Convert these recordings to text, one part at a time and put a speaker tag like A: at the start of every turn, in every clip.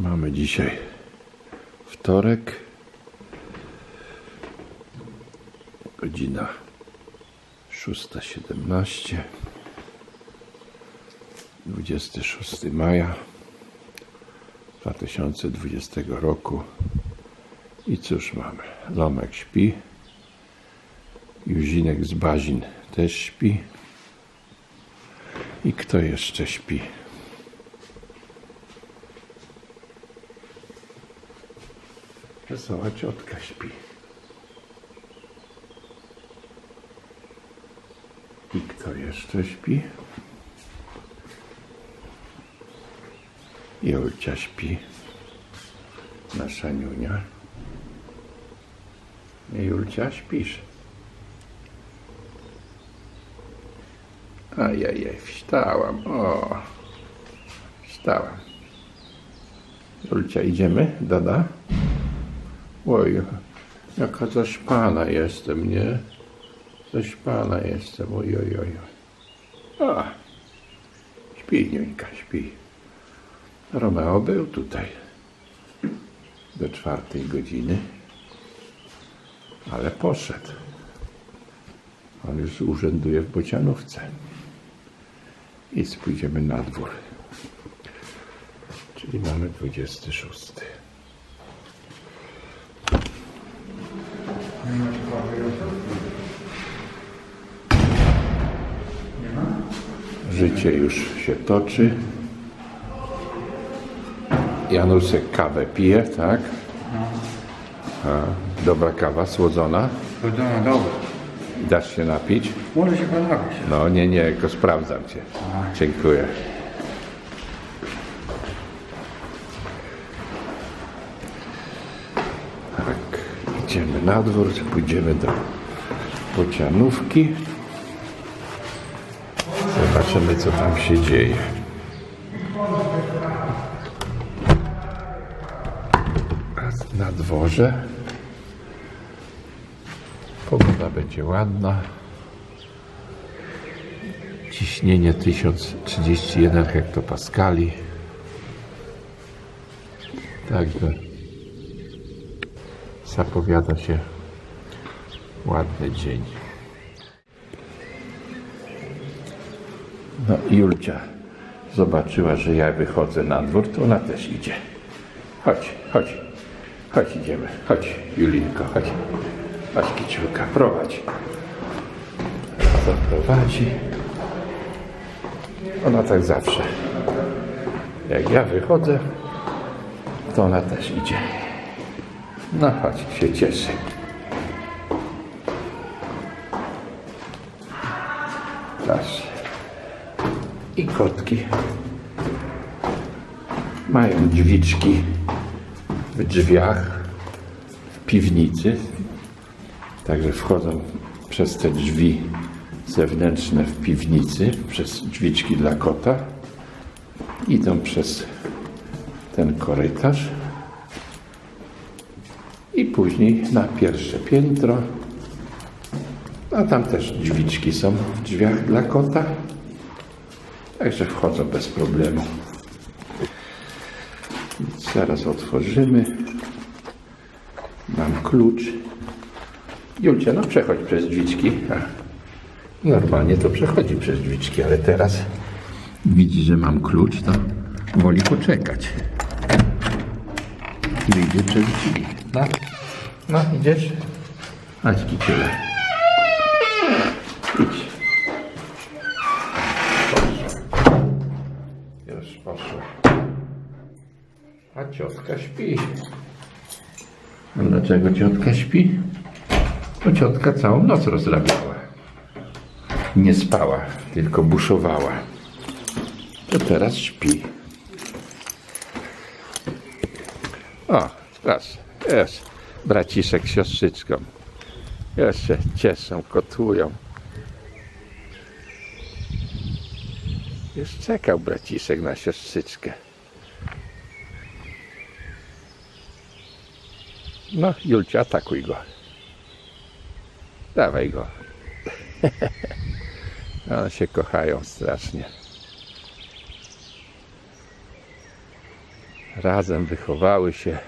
A: Mamy dzisiaj wtorek. Godzina 6.17. 26 maja 2020 roku. I cóż mamy? Lomek śpi. Juzinek z Bazin też śpi. I kto jeszcze śpi? Wesoła ciotka śpi. I kto jeszcze śpi? Julcia śpi. Nasza niunia. Julcia, śpisz? Ajajaj, wstałam. O, wstałam. Julcia, idziemy? Dada? Oj, jaka zaśpana jestem, nie? Zaśpana jestem, oj, oj, oj. A, śpi, Niuńka, śpi. Romeo był tutaj do czwartej godziny, ale poszedł. On już urzęduje w Bocianówce. I pójdziemy na dwór. Czyli mamy 26. Już się toczy. Janusek kawę pije, tak? A, dobra kawa, słodzona.
B: Do, dobra.
A: Dasz się napić?
B: Może się pan napić.
A: No nie, nie, tylko sprawdzam cię. Dziękuję. Tak, idziemy na dwór, pójdziemy do Bocianówki. Zobaczymy, co tam się dzieje. Na dworze pogoda będzie ładna. Ciśnienie 1031 hektopaskali. Także zapowiada się ładny dzień. No Julcia zobaczyła, że ja wychodzę na dwór, to ona też idzie. Chodź, chodź, chodź idziemy, chodź Julinko, chodź. Chodź kiciulka, prowadź. Zaprowadzi. Ona tak zawsze. Jak ja wychodzę, to ona też idzie. No chodź, się cieszy. Proszę. Kotki mają drzwiczki w drzwiach, w piwnicy. Także wchodzą przez te drzwi zewnętrzne w piwnicy, przez drzwiczki dla kota. Idą przez ten korytarz. I później na pierwsze piętro. A tam też drzwiczki są w drzwiach dla kota. Także wchodzą bez problemu. Zaraz otworzymy. Mam klucz. Julcia, no przechodź przez drzwiczki. Normalnie to przechodzi przez drzwiczki, ale teraz widzi, że mam klucz, to woli poczekać. Wyjdzie przez drzwi. No, no idziesz? Chodź, kiciule. Poszło. A ciotka śpi. A dlaczego ciotka śpi? Bo ciotka całą noc rozrabiała. Nie spała, tylko buszowała. To teraz śpi. O, raz, jest. Braciszek siostrzyczką. Się cieszą, kotują. Już czekał braciszek na siostrzyczkę. No, Julcia, atakuj go. Dawaj go. One się kochają strasznie. razem wychowały się.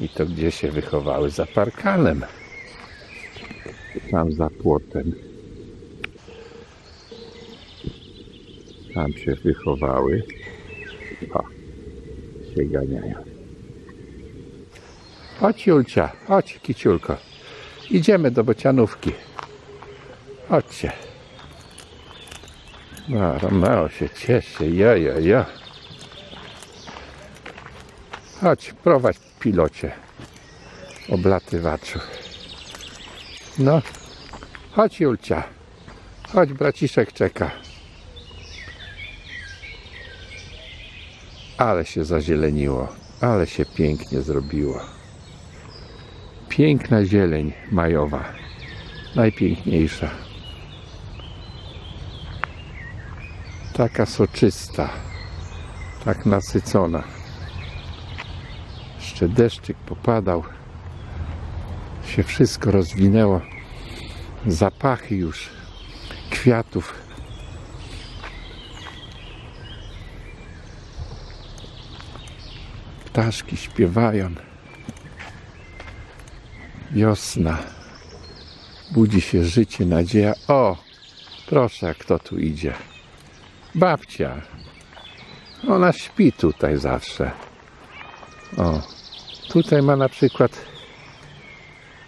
A: I to gdzie się wychowały? Za parkanem. Tam za płotem. Tam się wychowały. O, się ganiają. Chodź Julcia, chodź Kiciulko. Idziemy do bocianówki. Chodźcie. No, Romeo się cieszy, ja, ja, ja. Chodź, prowadź pilocie. Oblatywaczu. No, chodź Julcia. Chodź, braciszek czeka. Ale się zazieleniło, ale się pięknie zrobiło. Piękna zieleń majowa. Najpiękniejsza. Taka soczysta. Tak nasycona. Jeszcze deszczyk popadał. Się wszystko rozwinęło. Zapachy już kwiatów. Ptaszki śpiewają. Wiosna. Budzi się życie, nadzieja. O, proszę, kto tu idzie. Babcia. Ona śpi tutaj zawsze. O, tutaj ma na przykład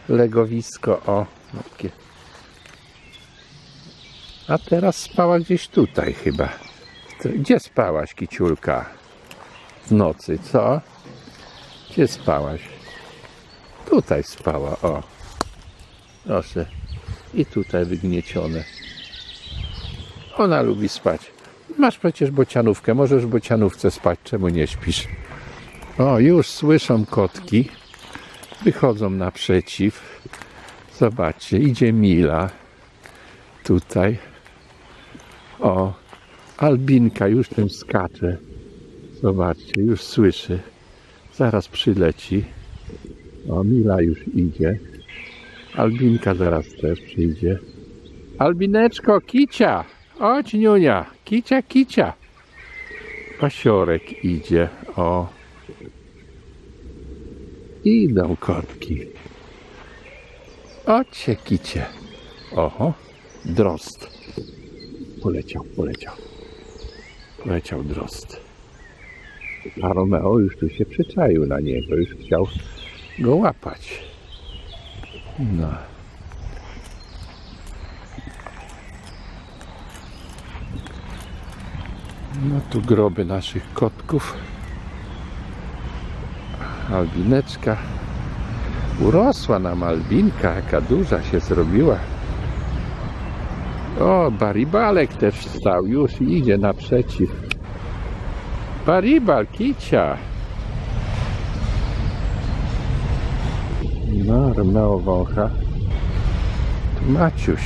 A: legowisko. O, takie. A teraz spała gdzieś tutaj chyba. Gdzie spałaś, kiciulka? W nocy, co? Gdzie spałaś? Tutaj spała, o. Proszę. I tutaj wygniecione. Ona lubi spać. Masz przecież bocianówkę, możesz w bocianówce spać, czemu nie śpisz? O, już słyszą kotki. Wychodzą naprzeciw. Zobaczcie, idzie Mila. Tutaj. O, Albinka już tym skacze. Zobaczcie, już słyszy. Zaraz przyleci. O, Mila już idzie. Albinka zaraz też przyjdzie. Albineczko, kicia! Chodź, Niunia! Kicia, kicia! Pasiorek idzie. O. Idą kotki. Chodźcie, kicie. Oho, drost. Poleciał, poleciał. Poleciał drost. A Romeo już tu się przyczaił na niego, już chciał go łapać. No. No tu groby naszych kotków. Albineczka. Urosła nam Albinka, jaka duża się zrobiła. O, Baribalek też wstał, już idzie naprzeciw. Baribal, kicia. No, Romeo wącha. Tu Maciuś.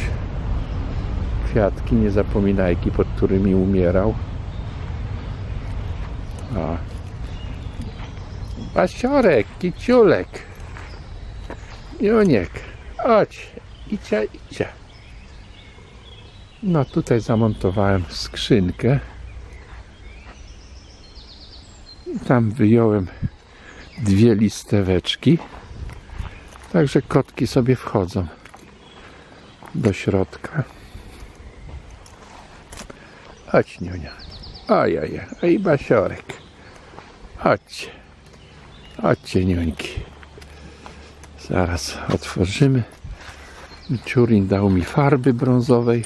A: Kwiatki, nie zapominajki, pod którymi umierał. A. Pasiorek, kiciulek. Juniek. Chodź. Icia, icia. No tutaj zamontowałem skrzynkę. I tam wyjąłem dwie listeweczki. Także kotki sobie wchodzą do środka. Chodź, Niunia. Ojej, oj, Basiorek. Chodźcie. Chodźcie, Niuńki. Zaraz otworzymy. Ciurin dał mi farby brązowej.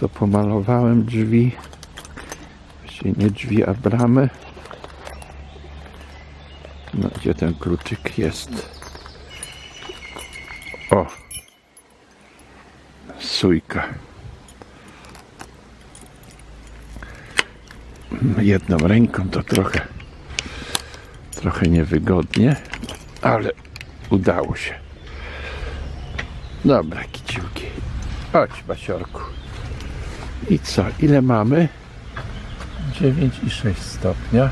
A: To pomalowałem drzwi. Właściwie nie drzwi, a bramy. No, gdzie ten kluczyk jest? O! Sójka. Jedną ręką to trochę trochę niewygodnie, ale udało się. Dobra, kiciuki. Chodź, Basiorku. I co? Ile mamy? 9,6 stopnia.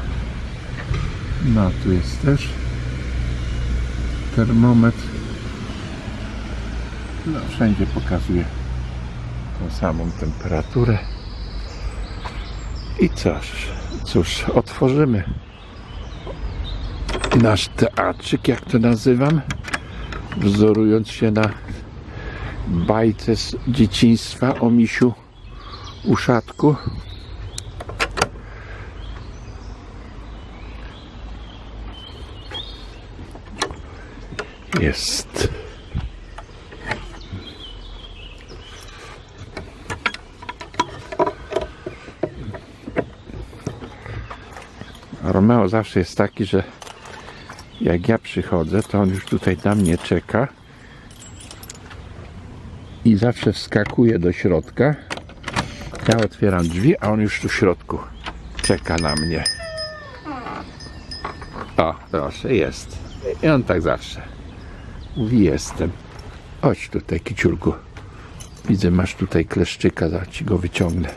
A: No, tu jest też termometr. No, wszędzie pokazuje tą samą temperaturę. I cóż, cóż, otworzymy nasz teatrzyk, jak to nazywam, wzorując się na bajce z dzieciństwa o misiu uszatku. Jest. Romeo zawsze jest taki, że jak ja przychodzę, to on już tutaj na mnie czeka i zawsze wskakuje do środka. Ja otwieram drzwi, a on już tu w środku czeka na mnie. O, proszę, jest. I on tak zawsze. Mówi, jestem. Chodź tutaj, kiciulku. Widzę, masz tutaj kleszczyka, za ci go wyciągnę.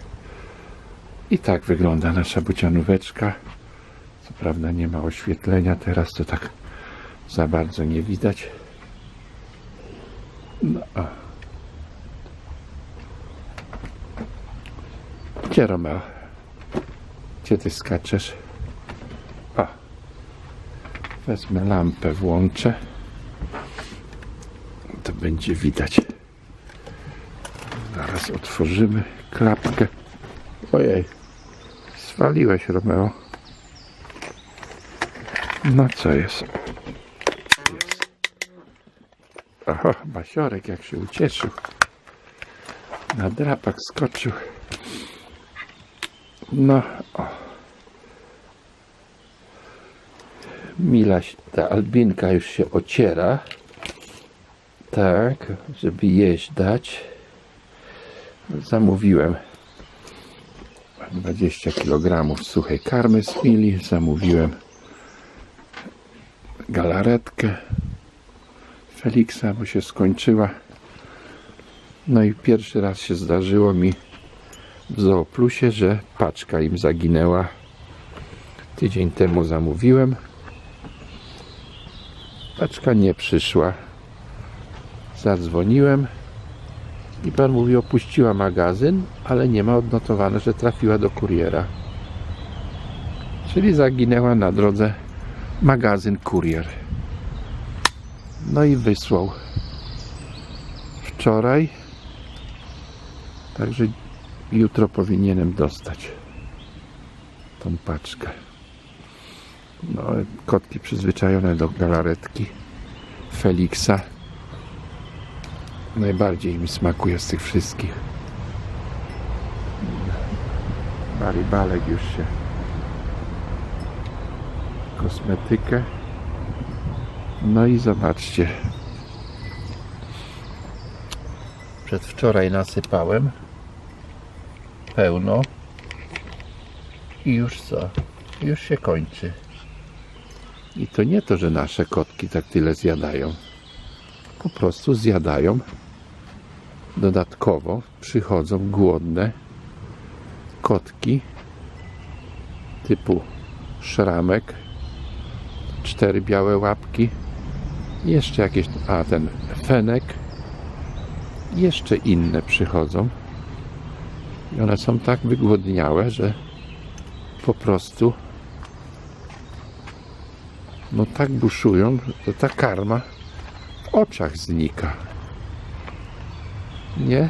A: I tak wygląda nasza bucianóweczka. Co prawda nie ma oświetlenia teraz, to tak za bardzo nie widać. No. Gdzie Romeo? Gdzie ty skaczesz? O. Wezmę lampę, włączę. To będzie widać. Zaraz otworzymy klapkę. Ojej. Zwaliłeś, Romeo. No co jest? jest. Oho, basiorek jak się ucieszył. Na drapak skoczył. No, o. Milaś, ta albinka już się ociera. Tak, żeby jeść dać. Zamówiłem 20 kg suchej karmy z Mili. Zamówiłem galaretkę Feliksa, bo się skończyła. No i pierwszy raz się zdarzyło mi w Zooplusie, że paczka im zaginęła. Tydzień temu zamówiłem. Paczka nie przyszła. Zadzwoniłem i pan mówi, opuściła magazyn, ale nie ma odnotowane, że trafiła do kuriera. Czyli zaginęła na drodze magazyn kurier. No i wysłał wczoraj. Także jutro powinienem dostać tą paczkę. No, kotki przyzwyczajone do galaretki Feliksa. Najbardziej mi smakuje z tych wszystkich. Baribalek już się kosmetykę. No i zobaczcie. Przedwczoraj nasypałem pełno i już co? Już się kończy. I to nie to, że nasze kotki tak tyle zjadają. Po prostu zjadają. Dodatkowo przychodzą głodne kotki typu szramek, cztery białe łapki, jeszcze jakieś, a ten fenek, jeszcze inne przychodzą. I one są tak wygłodniałe, że po prostu no tak buszują, że ta karma oczach znika. Nie?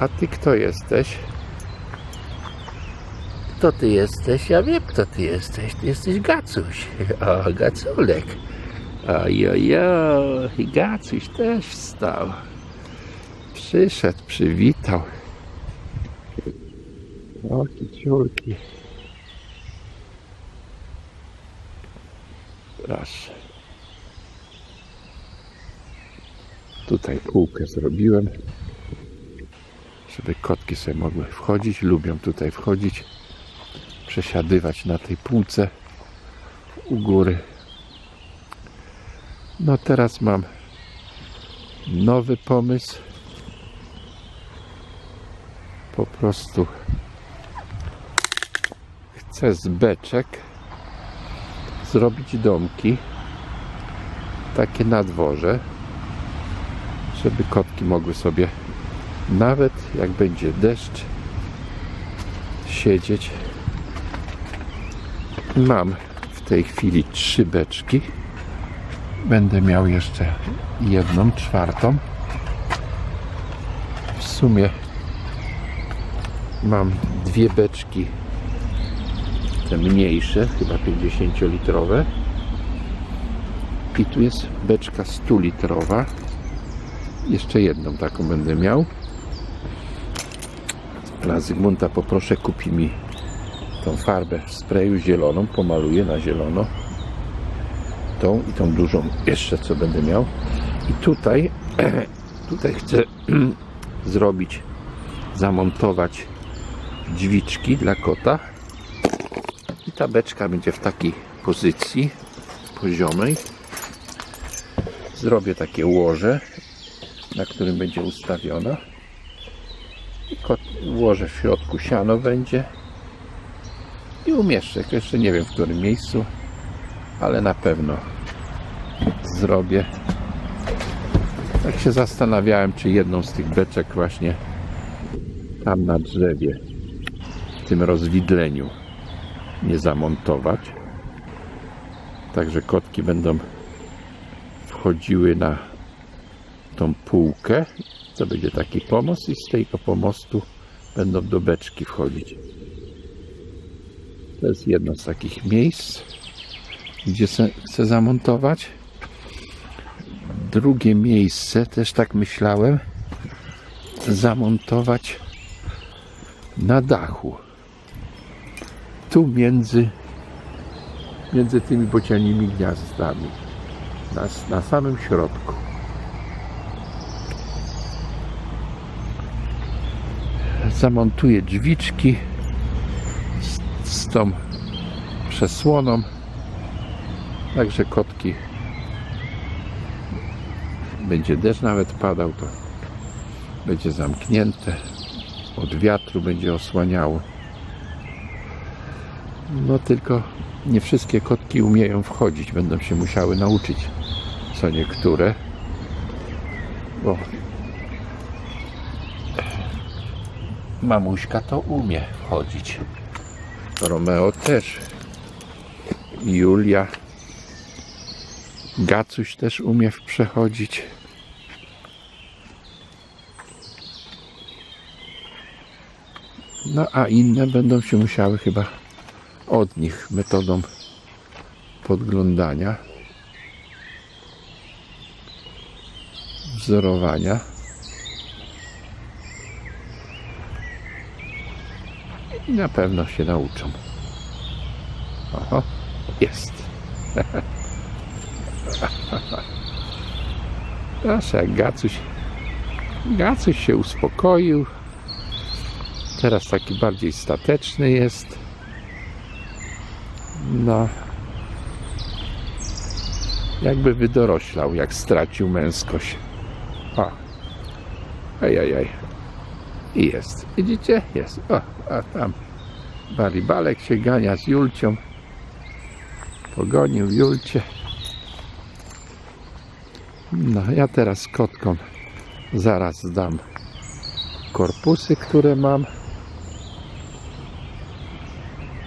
A: A ty kto jesteś? Kto ty jesteś? Ja wiem, kto ty jesteś. Ty jesteś Gacuś. O, Gaculek. Ojojo, i Gacuś też wstał. Przyszedł, przywitał. O, kiciulki. Proszę. Tutaj półkę zrobiłem, żeby kotki sobie mogły wchodzić. Lubią tutaj wchodzić, przesiadywać na tej półce u góry. No teraz mam nowy pomysł. Po prostu chcę z beczek zrobić domki takie na dworze żeby kotki mogły sobie nawet jak będzie deszcz siedzieć. Mam w tej chwili trzy beczki. Będę miał jeszcze jedną, czwartą. W sumie mam dwie beczki, te mniejsze, chyba 50-litrowe. I tu jest beczka 100-litrowa. Jeszcze jedną taką będę miał. Dla Zygmunta poproszę, kupi mi tą farbę w sprayu zieloną, pomaluję na zielono. Tą i tą dużą jeszcze co będę miał. I tutaj, tutaj chcę zrobić, zamontować drzwiczki dla kota. I ta beczka będzie w takiej pozycji poziomej. Zrobię takie łoże, na którym będzie ustawiona. I ułożę w środku siano będzie. I umieszczę. Jeszcze nie wiem w którym miejscu, ale na pewno zrobię. Tak się zastanawiałem, czy jedną z tych beczek właśnie tam na drzewie, w tym rozwidleniu nie zamontować. Także kotki będą wchodziły na tą półkę. To będzie taki pomost i z tego pomostu będą do beczki wchodzić. To jest jedno z takich miejsc, gdzie chcę zamontować. Drugie miejsce, też tak myślałem, zamontować na dachu. Tu między, między tymi bocianimi gniazdami. Na, na samym środku. Zamontuję drzwiczki z, z tą przesłoną. Także kotki będzie deszcz nawet padał, to będzie zamknięte. Od wiatru będzie osłaniało. No tylko nie wszystkie kotki umieją wchodzić. Będą się musiały nauczyć co niektóre. Bo mamuśka to umie wchodzić. Romeo też. Julia. Gacuś też umie przechodzić. No a inne będą się musiały chyba od nich metodą podglądania, wzorowania. I na pewno się nauczą. Oho, jest. Jak Gacuś, Gacuś się uspokoił. Teraz taki bardziej stateczny jest. No. Jakby wydoroślał, jak stracił męskość. O. Ejajaj. I jest. Widzicie? Jest. O, a tam Baribalek się gania z Julcią. Pogonił Julcie. No, ja teraz kotkom zaraz dam korpusy, które mam.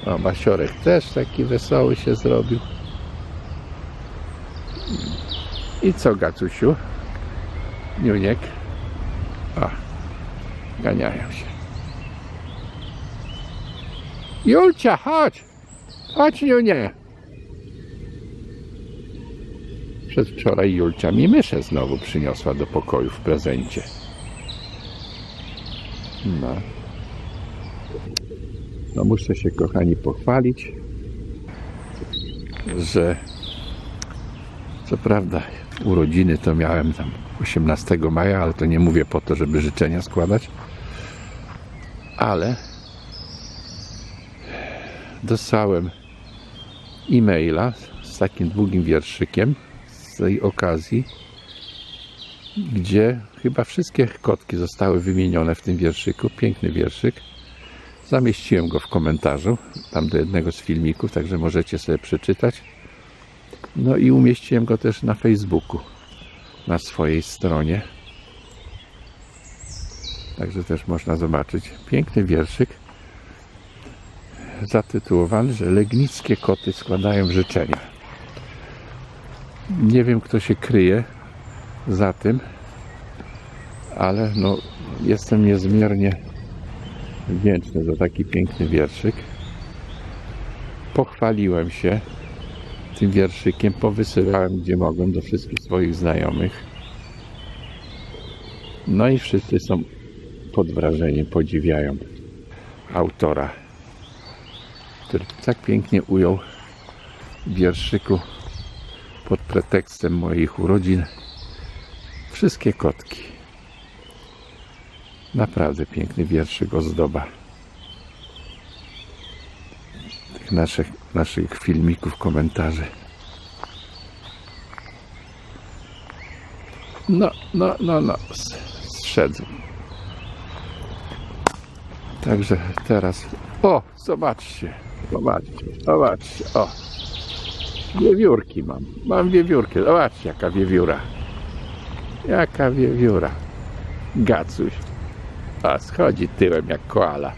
A: O, Basiorek też taki wesoły się zrobił. I co, Gacusiu? Niuniek? O, ganiają się. Julcia, chodź! Chodź, Niunie! Przedwczoraj Julcia mi myszę znowu przyniosła do pokoju w prezencie. No. No muszę się, kochani, pochwalić, że co prawda urodziny to miałem tam 18 maja, ale to nie mówię po to, żeby życzenia składać, ale dostałem e-maila z takim długim wierszykiem z tej okazji, gdzie chyba wszystkie kotki zostały wymienione w tym wierszyku. Piękny wierszyk. Zamieściłem go w komentarzu, tam do jednego z filmików, także możecie sobie przeczytać. No i umieściłem go też na Facebooku, na swojej stronie. Także też można zobaczyć. Piękny wierszyk. zatytułowany, że legnickie koty składają życzenia. Nie wiem, kto się kryje za tym, ale no, jestem niezmiernie wdzięczny za taki piękny wierszyk. Pochwaliłem się tym wierszykiem, powysyłałem gdzie mogłem do wszystkich swoich znajomych. No i wszyscy są pod wrażeniem, podziwiają autora, który tak pięknie ujął w wierszyku pod pretekstem moich urodzin wszystkie kotki. Naprawdę piękny wierszyk ozdoba tych naszych, naszych filmików, komentarzy. No, no, no, no, zszedł. Także teraz, o, zobaczcie, zobaczcie, zobaczcie, o. Wiewiórki mam, mam wiewiórki, zobaczcie jaka wiewióra. Jaka wiewióra. Gacuś. A schodzi tyłem jak koala.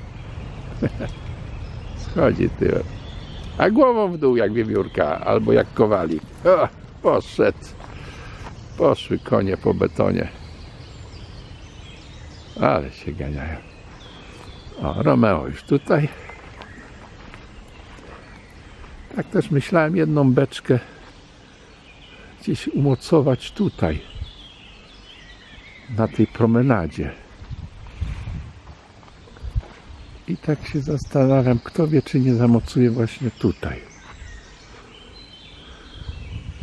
A: schodzi tyłem. A głową w dół jak wiewiórka, albo jak kowalik. O, poszedł. Poszły konie po betonie. Ale się ganiają. O, Romeo już tutaj. Tak też myślałem jedną beczkę gdzieś umocować tutaj. Na tej promenadzie. I tak się zastanawiam, kto wie, czy nie zamocuję właśnie tutaj.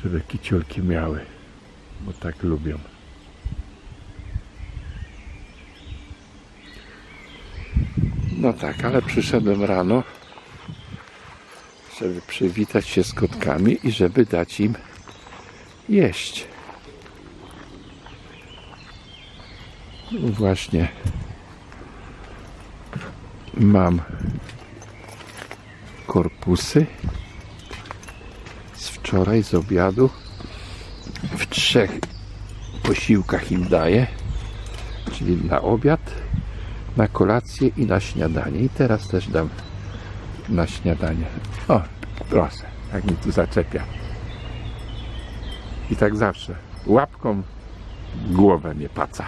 A: Żeby kiciolki miały, bo tak lubią. No tak, ale przyszedłem rano, żeby przywitać się z kotkami i żeby dać im jeść. Właśnie mam korpusy z wczoraj z obiadu. W trzech posiłkach im daję, czyli na obiad, na kolację i na śniadanie. I teraz też dam na śniadanie. O, proszę, jak mi tu zaczepia. I tak zawsze. Łapką głowę mnie paca.